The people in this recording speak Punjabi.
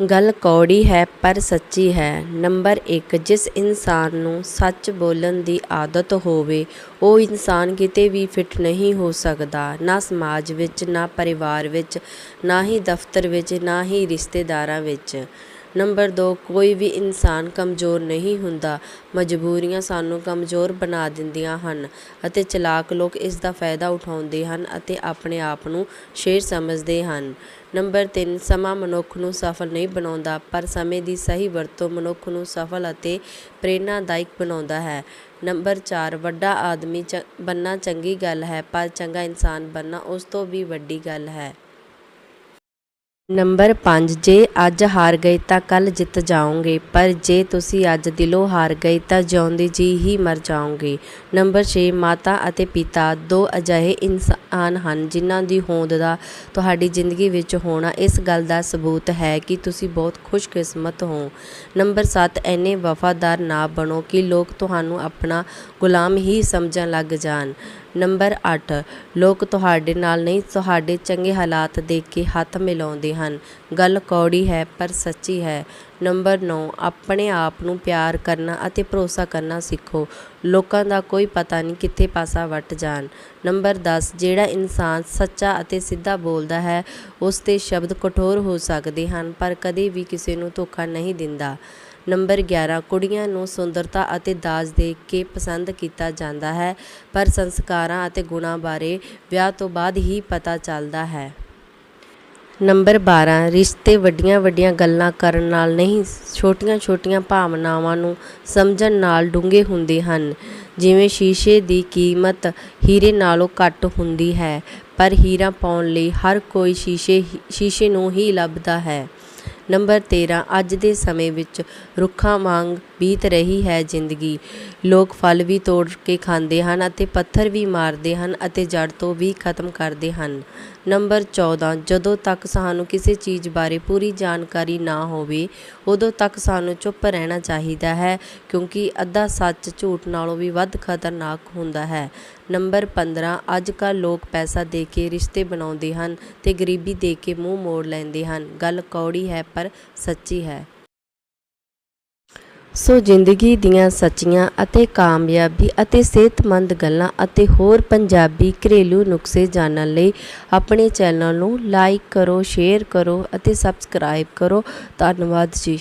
ਗੱਲ ਕੌੜੀ ਹੈ, ਪਰ ਸੱਚੀ ਹੈ। ਨੰਬਰ 1 ਜਿਸ ਇਨਸਾਨ ਨੂੰ ਸੱਚ ਬੋਲਣ ਦੀ ਆਦਤ ਹੋਵੇ, ਉਹ ਇਨਸਾਨ ਕਿਤੇ ਵੀ ਫਿੱਟ ਨਹੀਂ ਹੋ ਸਕਦਾ। ਨਾ ਸਮਾਜ ਵਿੱਚ, ਨਾ ਪਰਿਵਾਰ ਵਿੱਚ, ਨਾ ਹੀ ਦਫ਼ਤਰ ਵਿੱਚ, ਨਾ ਹੀ ਰਿਸ਼ਤੇਦਾਰਾਂ ਵਿੱਚ। ਨੰਬਰ ਦੋ, ਕੋਈ ਵੀ ਇਨਸਾਨ ਕਮਜ਼ੋਰ ਨਹੀਂ ਹੁੰਦਾ। ਮਜਬੂਰੀਆਂ ਸਾਨੂੰ ਕਮਜ਼ੋਰ ਬਣਾ ਦਿੰਦੀਆਂ ਹਨ ਅਤੇ ਚਲਾਕ ਲੋਕ ਇਸ ਦਾ ਫਾਇਦਾ ਉਠਾਉਂਦੇ ਹਨ ਅਤੇ ਆਪਣੇ ਆਪ ਨੂੰ ਸ਼ੇਰ ਸਮਝਦੇ ਹਨ। ਨੰਬਰ 3 ਸਮਾਂ ਮਨੁੱਖ ਨੂੰ ਸਫਲ ਨਹੀਂ ਬਣਾਉਂਦਾ, ਪਰ ਸਮੇਂ ਦੀ ਸਹੀ ਵਰਤੋਂ ਮਨੁੱਖ ਨੂੰ ਸਫਲ ਅਤੇ ਪ੍ਰੇਰਨਾਦਾਇਕ ਬਣਾਉਂਦਾ ਹੈ। ਨੰਬਰ 4 ਵੱਡਾ ਆਦਮੀ ਚ ਬਣਨਾ ਚੰਗੀ ਗੱਲ ਹੈ, ਪਰ ਚੰਗਾ ਇਨਸਾਨ ਬਣਨਾ ਉਸ ਤੋਂ ਵੀ ਵੱਡੀ ਗੱਲ ਹੈ। ਨੰਬਰ ਪੰਜ, ਜੇ ਅੱਜ ਹਾਰ ਗਏ ਤਾਂ ਕੱਲ੍ਹ ਜਿੱਤ ਜਾਓਗੇ, ਪਰ ਜੇ ਤੁਸੀਂ ਅੱਜ ਦਿਲੋਂ ਹਾਰ ਗਏ ਤਾਂ ਜਿਉਂਦੇ ਜੀ ਹੀ ਮਰ ਜਾਓਗੇ। ਨੰਬਰ 6 ਮਾਤਾ ਅਤੇ ਪਿਤਾ ਦੋ ਅਜਿਹੇ ਇਨਸਾਨ ਹਨ ਜਿਨ੍ਹਾਂ ਦੀ ਹੋਂਦ ਦਾ ਤੁਹਾਡੀ ਜ਼ਿੰਦਗੀ ਵਿੱਚ ਹੋਣਾ ਇਸ ਗੱਲ ਦਾ ਸਬੂਤ ਹੈ ਕਿ ਤੁਸੀਂ ਬਹੁਤ ਖੁਸ਼ਕਿਸਮਤ ਹੋ। ਨੰਬਰ 7 ਐਨੇ ਵਫਾਦਾਰ ਨਾ ਬਣੋ ਕਿ ਲੋਕ ਤੁਹਾਨੂੰ ਆਪਣਾ ਗੁਲਾਮ ਹੀ ਸਮਝਣ ਲੱਗ ਜਾਣ। ਨੰਬਰ 8 ਲੋਕ ਤੁਹਾਡੇ ਨਾਲ ਨਹੀਂ, ਤੁਹਾਡੇ ਚੰਗੇ ਹਾਲਾਤ ਦੇਖ ਕੇ ਹੱਥ ਮਿਲਾਉਂਦੇ ਹਨ। ਗੱਲ ਕੌੜੀ ਹੈ, ਪਰ ਸੱਚੀ ਹੈ। ਨੰਬਰ 9 ਆਪਣੇ ਆਪ ਨੂੰ ਪਿਆਰ ਕਰਨਾ ਅਤੇ ਭਰੋਸਾ ਕਰਨਾ ਸਿੱਖੋ। ਲੋਕਾਂ ਦਾ ਕੋਈ ਪਤਾ ਨਹੀਂ ਕਿੱਥੇ ਪਾਸਾ ਵੱਟ ਜਾਣ। ਨੰਬਰ 10 ਜਿਹੜਾ ਇਨਸਾਨ ਸੱਚਾ ਅਤੇ ਸਿੱਧਾ ਬੋਲਦਾ ਹੈ, ਉਸ ਦੇ ਸ਼ਬਦ ਕਠੋਰ ਹੋ ਸਕਦੇ ਹਨ, ਪਰ ਕਦੇ ਵੀ ਕਿਸੇ ਨੂੰ ਧੋਖਾ ਨਹੀਂ ਦਿੰਦਾ। ਨੰਬਰ 11 ਕੁੜੀਆਂ ਨੂੰ ਸੁੰਦਰਤਾ ਅਤੇ ਦਾਜ ਦੇ ਕੇ ਪਸੰਦ ਕੀਤਾ ਜਾਂਦਾ ਹੈ, ਪਰ ਸੰਸਕਾਰਾਂ ਅਤੇ ਗੁਣਾਂ ਬਾਰੇ ਵਿਆਹ ਤੋਂ ਬਾਅਦ ਹੀ ਪਤਾ ਚੱਲਦਾ ਹੈ। ਨੰਬਰ 12 ਰਿਸ਼ਤੇ ਵੱਡੀਆਂ ਵੱਡੀਆਂ ਗੱਲਾਂ ਕਰਨ ਨਾਲ ਨਹੀਂ ਛੋਟੀਆਂ ਛੋਟੀਆਂ ਭਾਵਨਾਵਾਂ ਨੂੰ ਸਮਝਣ ਨਾਲ ਡੂੰਘੇ ਹੁੰਦੇ ਹਨ। ਜਿਵੇਂ ਸ਼ੀਸ਼ੇ ਦੀ ਕੀਮਤ ਹੀਰੇ ਨਾਲੋਂ ਘੱਟ ਹੁੰਦੀ ਹੈ, ਪਰ ਹੀਰਾ ਪਾਉਣ ਲਈ ਹਰ ਕੋਈ ਸ਼ੀਸ਼ੇ ਸ਼ੀਸ਼ੇ ਨੂੰ ਹੀ ਲੱਭਦਾ ਹੈ। ਨੰਬਰ 13 ਅੱਜ ਦੇ ਸਮੇਂ ਵਿੱਚ ਰੁੱਖਾਂ ਵਾਂਗ ਬੀਤ ਰਹੀ ਹੈ ਜ਼ਿੰਦਗੀ। ਲੋਕ ਫਲ ਵੀ ਤੋੜ ਕੇ ਖਾਂਦੇ ਹਨ ਅਤੇ ਪੱਥਰ ਵੀ ਮਾਰਦੇ ਹਨ ਅਤੇ ਜੜ ਤੋਂ ਵੀ ਖਤਮ ਕਰਦੇ ਹਨ। ਨੰਬਰ 14 ਜਦੋਂ ਤੱਕ ਸਾਨੂੰ ਕਿਸੇ ਚੀਜ਼ ਬਾਰੇ ਪੂਰੀ ਜਾਣਕਾਰੀ ਨਾ ਹੋਵੇ, ਉਦੋਂ ਤੱਕ ਸਾਨੂੰ ਚੁੱਪ ਰਹਿਣਾ ਚਾਹੀਦਾ ਹੈ, ਕਿਉਂਕਿ ਅੱਧਾ ਸੱਚ ਝੂਠ ਨਾਲੋਂ ਵੀ ਵੱਧ ਖਤਰਨਾਕ ਹੁੰਦਾ ਹੈ। ਨੰਬਰ 15 ਅੱਜ ਕੱਲ੍ਹ ਲੋਕ ਪੈਸਾ ਦੇ ਕੇ ਰਿਸ਼ਤੇ ਬਣਾਉਂਦੇ ਹਨ ਤੇ ਗਰੀਬੀ ਦੇ ਕੇ ਮੂੰਹ ਮੋੜ ਲੈਂਦੇ ਹਨ। ਗੱਲ ਕੌੜੀ ਹੈ, ਪਰ ਸੱਚੀ ਹੈ। ਸੋ ਜ਼ਿੰਦਗੀ ਦੀਆਂ ਸੱਚੀਆਂ ਅਤੇ ਕਾਮਯਾਬੀ ਅਤੇ ਸਿਹਤਮੰਦ ਗੱਲਾਂ ਅਤੇ ਹੋਰ ਪੰਜਾਬੀ ਘਰੇਲੂ ਨੁਸਖੇ ਜਾਣਨ ਲਈ ਆਪਣੇ ਚੈਨਲ ਨੂੰ ਲਾਈਕ ਕਰੋ ਸ਼ੇਅਰ ਕਰੋ ਅਤੇ ਸਬਸਕ੍ਰਾਈਬ ਕਰੋ। ਧੰਨਵਾਦ ਜੀ।